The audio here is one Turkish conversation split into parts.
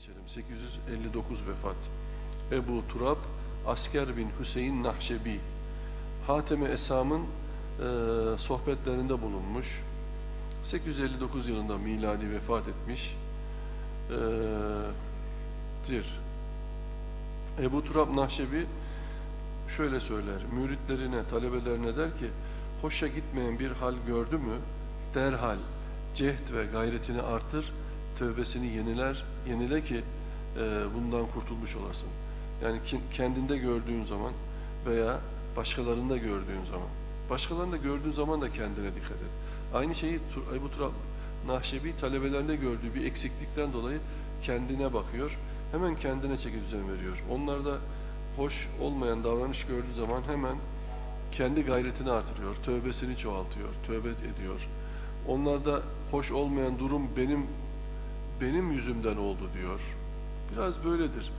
geçelim. 859 vefat. Ebu Turab, Asker bin Hüseyin Nahşebi. Hatem-i Esam'ın e, sohbetlerinde bulunmuş. 859 yılında miladi vefat etmiş. E, dir. Ebu Turab Nahşebi şöyle söyler. Müritlerine, talebelerine der ki, hoşa gitmeyen bir hal gördü mü, derhal cehd ve gayretini artır, tövbesini yeniler, yenile ki e, bundan kurtulmuş olasın. Yani kendinde gördüğün zaman veya başkalarında gördüğün zaman. Başkalarında gördüğün zaman da kendine dikkat et. Aynı şeyi Ebu Turab Nahşebi talebelerinde gördüğü bir eksiklikten dolayı kendine bakıyor. Hemen kendine çeki düzen veriyor. Onlarda hoş olmayan davranış gördüğü zaman hemen kendi gayretini artırıyor, tövbesini çoğaltıyor, tövbe ediyor. Onlarda hoş olmayan durum benim benim yüzümden oldu diyor. Biraz böyledir.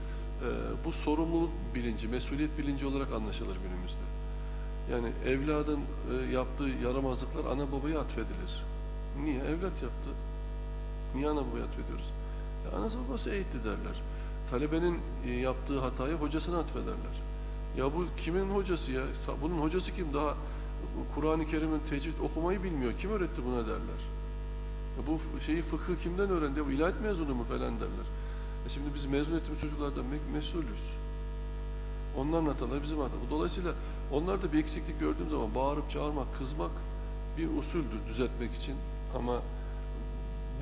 Ee, bu sorumluluk bilinci, mesuliyet bilinci olarak anlaşılır günümüzde. Yani evladın e, yaptığı yaramazlıklar ana babaya atfedilir. Niye? Evlat yaptı. Niye ana babaya atfediyoruz? Ya anası babası eğitti derler. Talebenin e, yaptığı hatayı hocasına atfederler. Ya bu kimin hocası ya? Bunun hocası kim? Daha Kur'an-ı Kerim'in tecvid okumayı bilmiyor. Kim öğretti buna derler. Ya bu şeyi fıkıh kimden öğrendi? Bu ilahiyat mezunu mu falan derler. E şimdi biz mezun ettiğimiz çocuklardan me- mesulüz. Onların hataları bizim hatamız. Dolayısıyla onlarda bir eksiklik gördüğüm zaman bağırıp çağırmak, kızmak bir usuldür düzeltmek için. Ama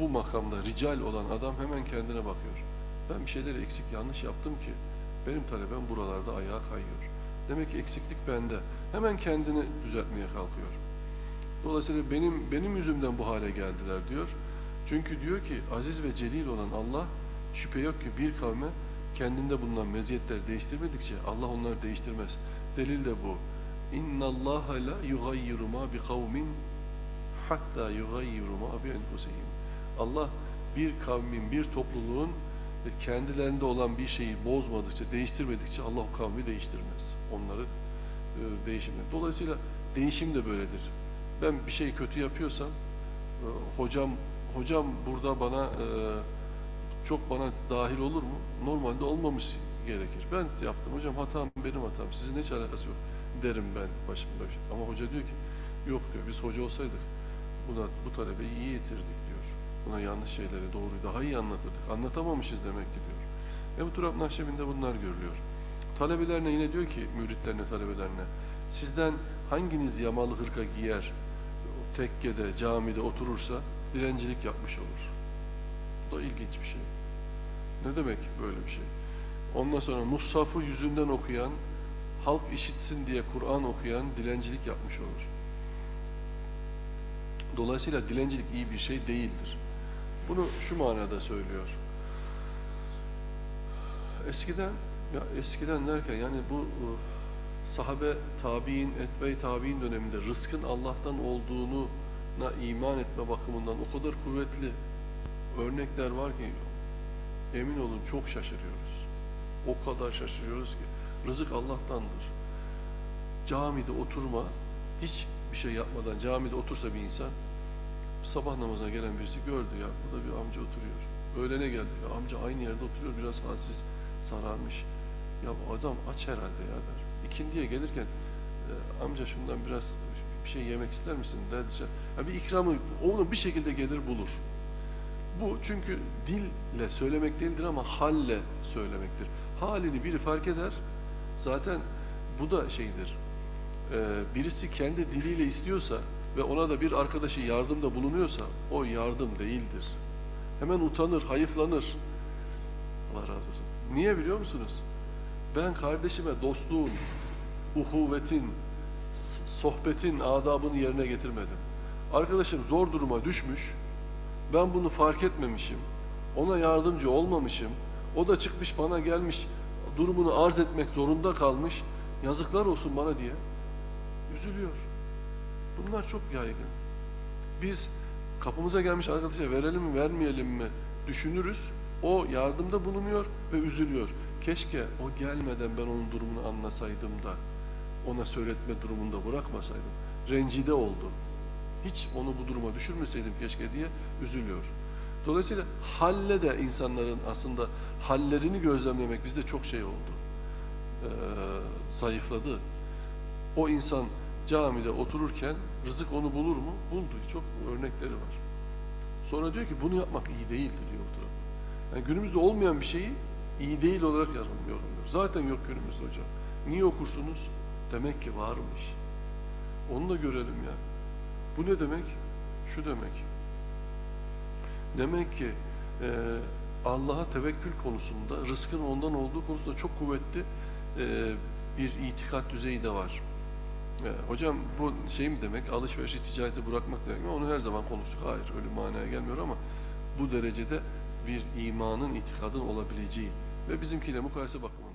bu makamda rical olan adam hemen kendine bakıyor. Ben bir şeyleri eksik yanlış yaptım ki benim talebem buralarda ayağa kayıyor. Demek ki eksiklik bende. Hemen kendini düzeltmeye kalkıyor. Dolayısıyla benim benim yüzümden bu hale geldiler diyor. Çünkü diyor ki aziz ve celil olan Allah şüphe yok ki bir kavme kendinde bulunan meziyetleri değiştirmedikçe Allah onları değiştirmez. Delil de bu. İnna Allah la yugayyiru ma bi kavmin hatta yugayyiru ma bi enfusihim. Allah bir kavmin, bir topluluğun kendilerinde olan bir şeyi bozmadıkça, değiştirmedikçe Allah o kavmi değiştirmez. Onları e, değişimler. Dolayısıyla değişim de böyledir. Ben bir şey kötü yapıyorsam e, hocam hocam burada bana e, çok bana dahil olur mu? Normalde olmamış gerekir. Ben yaptım hocam hatam benim hatam. Sizin hiç alakası yok derim ben başımda. Ama hoca diyor ki yok diyor biz hoca olsaydık buna bu talebeyi iyi yitirdik diyor. Buna yanlış şeyleri doğruyu daha iyi anlatırdık. Anlatamamışız demek ki diyor. Ebu Turab Nahşebi'nde bunlar görülüyor. Talebelerine yine diyor ki müritlerine talebelerine sizden hanginiz yamalı hırka giyer tekkede, camide oturursa dilencilik yapmış olur. Bu da ilginç bir şey. Ne demek böyle bir şey? Ondan sonra Mushaf'ı yüzünden okuyan, halk işitsin diye Kur'an okuyan dilencilik yapmış olur. Dolayısıyla dilencilik iyi bir şey değildir. Bunu şu manada söylüyor. Eskiden, ya eskiden derken yani bu sahabe, tabi'in, etbe tabi'in döneminde rızkın Allah'tan olduğunu iman etme bakımından o kadar kuvvetli örnekler var ki emin olun çok şaşırıyoruz. O kadar şaşırıyoruz ki rızık Allah'tandır. Camide oturma hiç bir şey yapmadan camide otursa bir insan sabah namazına gelen birisi gördü ya burada bir amca oturuyor. Öğlene geldi ya amca aynı yerde oturuyor biraz halsiz sararmış. Ya adam aç herhalde ya der. İkindiye gelirken "E, amca şundan biraz bir şey yemek ister misin derdi. Ya bir ikramı onu bir şekilde gelir bulur. Bu çünkü dille söylemek değildir ama halle söylemektir. Halini biri fark eder. Zaten bu da şeydir. Ee, birisi kendi diliyle istiyorsa ve ona da bir arkadaşı yardımda bulunuyorsa o yardım değildir. Hemen utanır, hayıflanır. Allah razı olsun. Niye biliyor musunuz? Ben kardeşime dostluğun, uhuvvetin, s- sohbetin adabını yerine getirmedim. Arkadaşım zor duruma düşmüş. Ben bunu fark etmemişim. Ona yardımcı olmamışım. O da çıkmış bana gelmiş durumunu arz etmek zorunda kalmış. Yazıklar olsun bana diye. Üzülüyor. Bunlar çok yaygın. Biz kapımıza gelmiş arkadaşa verelim mi vermeyelim mi düşünürüz. O yardımda bulunuyor ve üzülüyor. Keşke o gelmeden ben onun durumunu anlasaydım da ona söyletme durumunda bırakmasaydım. Rencide oldu. Hiç onu bu duruma düşürmeseydim keşke diye üzülüyor. Dolayısıyla halle de insanların aslında hallerini gözlemlemek bizde çok şey oldu. Ee, zayıfladı. O insan camide otururken rızık onu bulur mu? Buldu. Çok örnekleri var. Sonra diyor ki bunu yapmak iyi değildir diyor. Yani günümüzde olmayan bir şeyi iyi değil olarak yorum- yorumluyor. Zaten yok günümüzde hocam. Niye okursunuz? Demek ki varmış. Onu da görelim ya. Bu ne demek? Şu demek. Demek ki e, Allah'a tevekkül konusunda, rızkın ondan olduğu konusunda çok kuvvetli e, bir itikat düzeyi de var. E, hocam bu şey mi demek, alışverişi, ticareti bırakmak demek mi? Onu her zaman konuştuk. Hayır, öyle manaya gelmiyor ama bu derecede bir imanın, itikadın olabileceği ve bizimkiyle mukayese bakımı.